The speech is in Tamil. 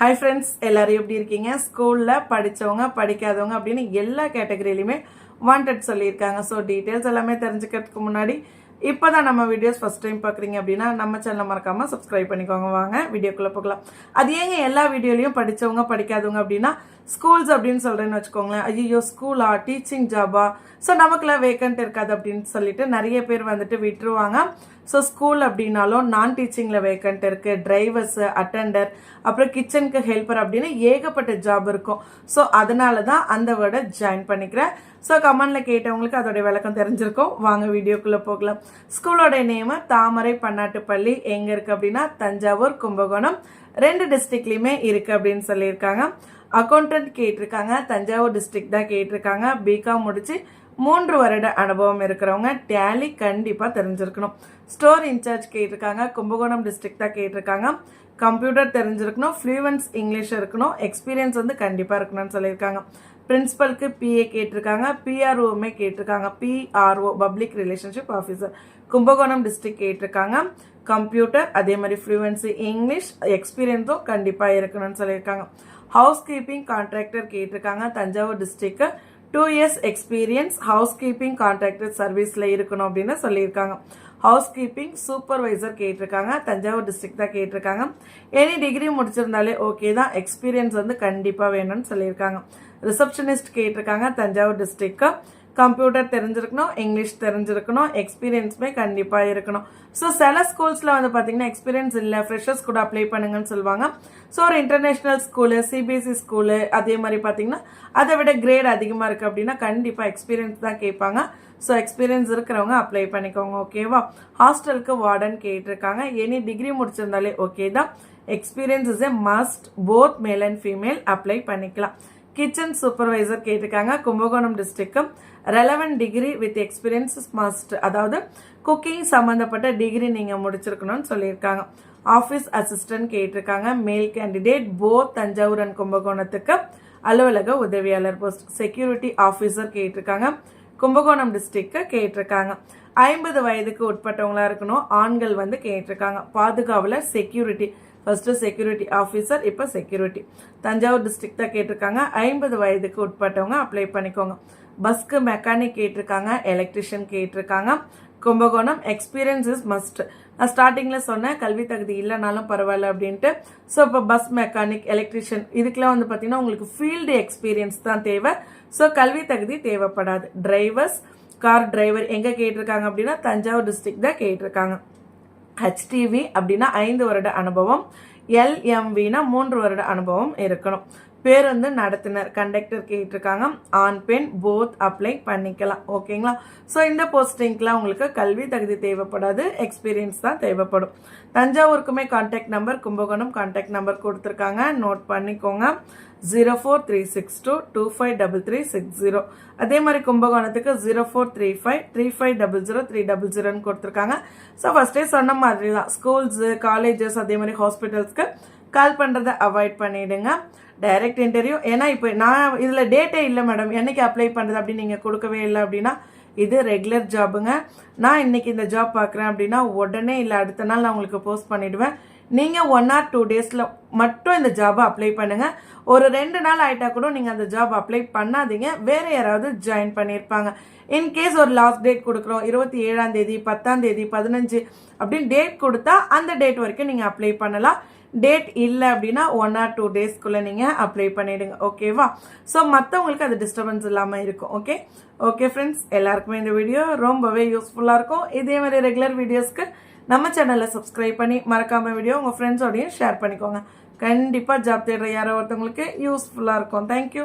ஹாய் ஃப்ரெண்ட்ஸ் எல்லாரும் எப்படி இருக்கீங்க? ஸ்கூலில் படித்தவங்க படிக்காதவங்க அப்படின்னு எல்லா கேட்டகரியிலையுமே வாண்டட் சொல்லியிருக்காங்க. ஸோ டீட்டெயில்ஸ் எல்லாமே தெரிஞ்சுக்கிறதுக்கு முன்னாடி இப்போ தான் நம்ம வீடியோஸ் ஃபஸ்ட் டைம் பார்க்குறீங்க அப்படின்னா நம்ம சேனலை மறக்காமல் சப்ஸ்கிரைப் பண்ணிக்கோங்க. வாங்க வீடியோக்குள்ளே போகலாம். அது ஏங்க எல்லா வீடியோலையும் படித்தவங்க படிக்காதவங்க அப்படின்னா ஸ்கூல்ஸ் அப்படின்னு சொல்கிறேன்னு வச்சுக்கோங்களேன். ஐயோ ஸ்கூலா டீச்சிங் ஜாபா ஸோ நமக்குலாம் வேக்கண்ட் இருக்காது அப்படின்னு சொல்லிட்டு நிறைய பேர் வந்துட்டு விட்டுருவாங்க. ஸோ ஸ்கூல் அப்படின்னாலும் நான் டீச்சிங்கில் வேக்கண்ட் இருக்குது டிரைவர்ஸு அட்டெண்டர் அப்புறம் கிச்சனுக்கு ஹெல்ப்பர் அப்படின்னு ஏகப்பட்ட ஜாப் இருக்கும். ஸோ அதனால தான் அந்த வேர்டை ஜாயின் பண்ணிக்கிறேன். ஸோ கமெண்டில் கேட்டவங்களுக்கு அதோடைய விளக்கம் தெரிஞ்சிருக்கும். வாங்க வீடியோக்குள்ளே போகலாம். ஸ்கூலோட நேமு தாமரை பன்னாட்டுப்பள்ளி. எங்கே இருக்குது அப்படின்னா தஞ்சாவூர் கும்பகோணம். ரெண்டு டிஸ்ட்ரிக்ட்லேயுமே இருக்குது அப்படின்னு சொல்லியிருக்காங்க. அக்கௌண்டன்ட் கேட்டிருக்காங்க தஞ்சாவூர் டிஸ்ட்ரிக்ட் தான் கேட்டிருக்காங்க. பிகாம் முடிச்சு மூன்று வருட அனுபவம் இருக்கிறவங்க டேலி கண்டிப்பாக தெரிஞ்சிருக்கணும். ஸ்டோர் இன்சார்ஜ் கேட்டிருக்காங்க கும்பகோணம் டிஸ்ட்ரிக்ட் தான் கேட்டிருக்காங்க. கம்ப்யூட்டர் தெரிஞ்சிருக்கணும் ஃப்ளூவன்ஸ் இங்கிலீஷ் இருக்கணும் எக்ஸ்பீரியன்ஸ் வந்து கண்டிப்பாக இருக்கணும்னு சொல்லியிருக்காங்க. பிரின்ஸிபலுக்கு பிஏ கேட்டிருக்காங்க பிஆர்ஓமே கேட்டிருக்காங்க PRO public relationship officer Kumbakonam district கேட்டிருக்காங்க கம்ப்யூட்டர் அதே மாதிரி ஃப்ளூவன்சி இங்கிலீஷ் எக்ஸ்பீரியன்ஸும் கண்டிப்பாக இருக்கணும்னு சொல்லியிருக்காங்க. ஹவுஸ் கீப்பிங் கான்ட்ராக்டர் கேட்டிருக்காங்க Thanjavur district two years experience housekeeping contractor சர்வீஸில் இருக்கணும் அப்படின்னு சொல்லியிருக்காங்க. ஹவுஸ் கீப்பிங் சூப்பர்வைசர் கேட்டிருக்காங்க. தஞ்சாவூர் டிஸ்ட்ரிக்ட் தான் கேட்டிருக்காங்க. எனி டிகிரி முடிச்சிருந்தாலே ஓகே தான். எக்ஸ்பீரியன்ஸ் வந்து கண்டிப்பாக வேணும்னு சொல்லியிருக்காங்க. ரிசப்ஷனிஸ்ட் கேட்டிருக்காங்க தஞ்சாவூர் டிஸ்ட்ரிக்ட் கம்ப்யூட்டர் தெரிஞ்சிருக்கணும் இங்கிலீஷ் தெரிஞ்சிருக்கணும் எக்ஸ்பீரியன்ஸுமே கண்டிப்பாக இருக்கணும். ஸோ சில ஸ்கூல்ஸில் வந்து பார்த்தீங்கன்னா எக்ஸ்பீரியன்ஸ் இல்லை ஃப்ரெஷர்ஸ் கூட அப்ளை பண்ணுங்கன்னு சொல்லுவாங்க. ஸோ ஒரு இன்டர்நேஷ்னல் ஸ்கூலு சிபிஎஸ்சி ஸ்கூலு அதே மாதிரி பார்த்தீங்கன்னா அதை விட கிரேட் அதிகமாக இருக்குது அப்படின்னா கண்டிப்பாக எக்ஸ்பீரியன்ஸ் தான் கேட்பாங்க. ஸோ எக்ஸ்பீரியன்ஸ் இருக்கிறவங்க அப்ளை பண்ணிக்கோங்க ஓகேவா ஹாஸ்டலுக்கு வார்டன் கேட்டிருக்காங்க. எனி டிகிரி முடிச்சிருந்தாலே ஓகே தான். Experience is a must both male and female apply பண்ணிக்கலாம். கிச்சன் சூப்பர்வைசர் கேட்டிருக்காங்க. Kumbakonam டிஸ்ட்ரிக்டும் relevant degree with experience must அதாவது குக்கிங் சம்மந்தப்பட்ட டிகிரி நீங்கள் முடிச்சிருக்கணும்னு சொல்லியிருக்காங்க. ஆஃபீஸ் அசிஸ்டன்ட் கேட்டிருக்காங்க. மேல் கேண்டிடேட் போத் தஞ்சாவூர் அண்ட் கும்பகோணத்துக்கு அலுவலக உதவியாளர் போஸ்ட் செக்யூரிட்டி ஆஃபீஸர் கேட்டிருக்காங்க. கும்பகோணம் டிஸ்ட்ரிக்ட் கேட்டிருக்காங்க. ஐம்பது வயதுக்கு உட்பட்டவங்களா இருக்கணும். ஆண்கள் வந்து கேட்டிருக்காங்க. பாதுகாவலர் செக்யூரிட்டி ஃபர்ஸ்ட் செக்யூரிட்டி ஆஃபீஸர் இப்போ செக்யூரிட்டி தஞ்சாவூர் டிஸ்ட்ரிக்ட் தான் கேட்டிருக்காங்க. ஐம்பது வயதுக்கு உட்பட்டவங்க அப்ளை பண்ணிக்கோங்க. பஸ்க்கு மெக்கானிக் கேட்டிருக்காங்க எலக்ட்ரிஷியன் கேட்டிருக்காங்க. கும்பகோணம் எக்ஸ்பீரியன்ஸ் இஸ் மஸ்ட் நான் ஸ்டார்டிங்கில் சொன்னேன் கல்வி தகுதி இல்லைனாலும் பரவாயில்ல அப்படின்ட்டு. ஸோ இப்போ பஸ் மெக்கானிக் எலக்ட்ரிஷியன் இதுக்கெலாம் வந்து பார்த்தீங்கன்னா உங்களுக்கு ஃபீல்டு எக்ஸ்பீரியன்ஸ் தான் தேவை. ஸோ கல்வி தகுதி தேவைப்படாது. டிரைவர்ஸ் கார் டிரைவர் எங்கே கேட்டிருக்காங்க அப்படின்னா தஞ்சாவூர் டிஸ்ட்ரிக்ட் தான் கேட்டிருக்காங்க. ஹெச்டிவி அப்படின்னா ஐந்து வருட அனுபவம். எல்எம்வினா மூன்று வருட அனுபவம் இருக்கணும். பேருந்து நடத்தினர். கண்டக்டர் கேட்டிருக்காங்க. ஆண் பெண் போத் அப்ளை பண்ணிக்கலாம். ஓகேங்களா ஸோ இந்த போஸ்டிங்க்கெலாம் உங்களுக்கு கல்வி தகுதி தேவைப்படாது. எக்ஸ்பீரியன்ஸ் தான் தேவைப்படும். தஞ்சாவூருக்குமே contact number Kumbakonam contact number கொடுத்துருக்காங்க. நோட் பண்ணிக்கோங்க. Zero four three six two two five double three six zero அதே மாதிரி கும்பகோணத்துக்கு zero four three five three five double zero three double ஜீரோன்னு கொடுத்துருக்காங்க. ஸோ ஃபஸ்ட்டே சொன்ன மாதிரி தான் ஸ்கூல்ஸு காலேஜஸ் அதே மாதிரி ஹாஸ்பிட்டல்ஸ்க்கு கால் பண்ணுறதை அவாய்ட் பண்ணிவிடுங்க டைரக்ட் இன்டர்வியூ ஏன்னா இப்போ நான் இதில் டேட்டே இல்லை மேடம் என்னைக்கு அப்ளை பண்ணுறது அப்படின்னு நீங்கள் கொடுக்கவே இல்லை அப்படின்னா இது ரெகுலர் ஜாபுங்க நான் இன்னைக்கு இந்த ஜாப் பார்க்குறேன் அப்படின்னா உடனே இல்லை அடுத்த நாள் நான் உங்களுக்கு போஸ்ட் பண்ணிவிடுவேன் நீங்கள் ஒன் ஆர் டூ டேஸில் மட்டும் இந்த ஜாபை அப்ளை பண்ணுங்கள் ஒரு ரெண்டு நாள் ஆகிட்டா கூட நீங்கள் அந்த ஜாப் அப்ளை பண்ணாதீங்க. வேறு யாராவது ஜாயின் பண்ணியிருப்பாங்க இன்கேஸ் ஒரு லாஸ்ட் டேட் கொடுக்குறோம் இருபத்தி ஏழாம் தேதி பத்தாம் தேதி பதினஞ்சு அப்படின்னு டேட் கொடுத்தா அந்த டேட் வரைக்கும் நீங்கள் அப்ளை பண்ணலாம். டேட் இல்லை அப்படின்னா ஒன் ஆர் டூ டேஸ்க்குள்ளே நீங்கள் அப்ளை பண்ணிவிடுங்க ஓகேவா ஸோ மற்றவங்களுக்கு அது டிஸ்டர்பன்ஸ் இல்லாமல் இருக்கும். ஓகே ஓகே ஃப்ரெண்ட்ஸ் எல்லாருக்குமே இந்த வீடியோ ரொம்பவே யூஸ்ஃபுல்லாக இருக்கும். இதே மாதிரி ரெகுலர் வீடியோஸ்க்கு நம்ம சேனலை சப்ஸ்கிரைப் பண்ணி மறக்காம வீடியோ உங்கள் ஃப்ரெண்ட்ஸோடையும் ஷேர் பண்ணிக்கோங்க. கண்டிப்பாக ஜாப் தேடுற யாரோ ஒருத்தவங்களுக்கு யூஸ்ஃபுல்லாக இருக்கும். தேங்க்யூ